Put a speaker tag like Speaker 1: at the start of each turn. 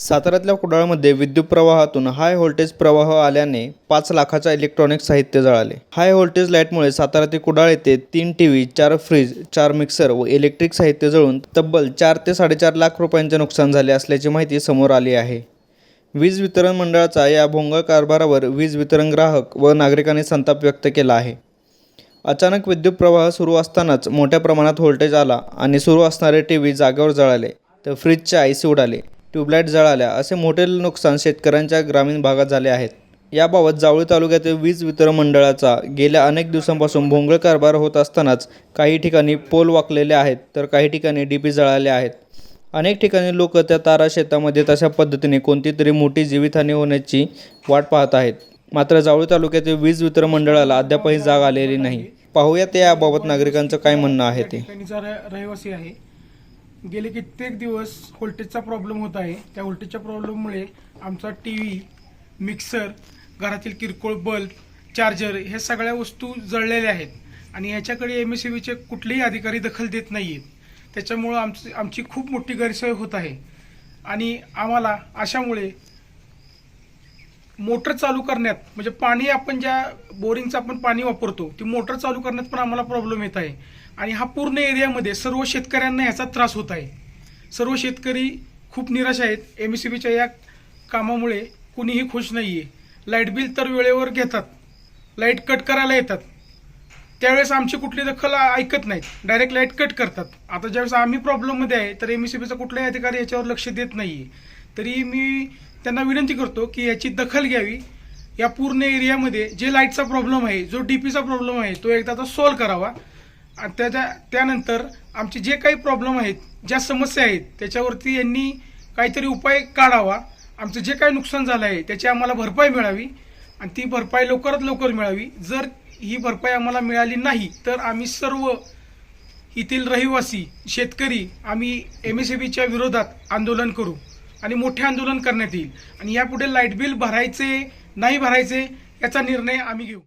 Speaker 1: साताऱ्यातल्या कुडाळमध्ये विद्युत प्रवाहातून हाय व्होल्टेज प्रवाह आल्याने पाच लाखाचा इलेक्ट्रॉनिक साहित्य जळाले. हाय व्होल्टेज लाईटमुळे सातारा ते कुडाळ येथे तीन टी व्ही चार फ्रीज चार मिक्सर व इलेक्ट्रिक साहित्य जळून तब्बल चार ते साडेचार लाख रुपयांचे नुकसान झाले असल्याची माहिती समोर आली आहे. वीज वितरण मंडळाचा या भोंगळ कारभारावर वीज वितरण ग्राहक व नागरिकांनी संताप व्यक्त केला आहे. अचानक विद्युत प्रवाह सुरू असतानाच मोठ्या प्रमाणात व्होल्टेज आला आणि सुरू असणारे टी व्ही जागेवर जळाले. तर फ्रीजचे आयसी उडाले. ट्यूबलाईट जळाल्या असे मोठे नुकसान शेतकऱ्यांच्या ग्रामीण भागात झाले आहेत. याबाबत जावळी तालुक्यातील वीज वितरण मंडळाचा गेल्या अनेक दिवसांपासून भोंगळ कारभार होत असतानाच काही ठिकाणी पोल वाकलेले आहेत तर काही ठिकाणी डीपी जळाले आहेत. अनेक ठिकाणी लोक त्या तारा शेतामध्ये तशा पद्धतीने कोणती तरी मोठी जीवितहानी होण्याची वाट पाहत आहेत. मात्र जावळी तालुक्यातील वीज वितरण मंडळाला अद्यापही जाग आलेली नाही. पाहूयात याबाबत नागरिकांचं काय म्हणणं आहे ते.
Speaker 2: रहिवासी आहे. गेले कित्येक दिवस व्होल्टेजचा प्रॉब्लेम होत आहे. त्या व्होल्टेजच्या प्रॉब्लेममुळे आमचा टी व्ही मिक्सर घरातील किरकोळ बल्ब चार्जर ह्या सगळ्या वस्तू जळलेल्या आहेत. आणि ह्याच्याकडे एम एस सी कुठलेही अधिकारी दखल देत नाही आहेत त्याच्यामुळं आमची आमची खूप मोठी गैरसोय होत आहे. आणि आम्हाला अशामुळे मोटर चालू करण्यात म्हणजे पाणी आपण ज्या बोरिंगचं आपण पाणी वापरतो ती मोटर चालू करण्यात पण आम्हाला प्रॉब्लेम येत आहे. आणि हा पूर्ण एरियामध्ये सर्व शेतकऱ्यांना याचा त्रास होत आहे. सर्व शेतकरी खूप निराश आहेत. एम एस सी बीच्या या कामामुळे कुणीही खुश नाही आहे लाइट बिल तर वेळेवर घेतात. लाइट कट करायला येतात. त्यावेळेस आमची कुठली दखल ऐकत नाहीत. डायरेक्ट लाइट कट करतात. आता ज्यावेळेस आम्ही प्रॉब्लेममध्ये आहे तर एम एस सी बीचा कुठलाही अधिकारी याच्यावर लक्ष देत नाही आहे तरी मी त्यांना विनंती करतो की याची दखल घ्यावी. या पूर्ण एरियामध्ये जे लाईटचा प्रॉब्लेम आहे जो डी पीचा प्रॉब्लेम आहे तो एकदा तो सॉल्व्ह करावा. आणि त्याच्या त्यानंतर आमचे जे काही प्रॉब्लेम आहेत ज्या समस्या आहेत त्याच्यावरती यांनी काहीतरी उपाय काढावा. आमचं जे काही नुकसान झालं आहे त्याची आम्हाला भरपाई मिळावी. आणि ती भरपाई लवकरात लवकर मिळावी. जर ही भरपाई आम्हाला मिळाली नाही तर आम्ही सर्व येथील रहिवासी शेतकरी आम्ही एम एस बीच्या विरोधात आंदोलन करू. आणि मोठे आंदोलन करण्यात येईल. आणि यापुढे लाइट बिल भरायचे नाही भरायचे याचा निर्णय आम्ही घेऊ.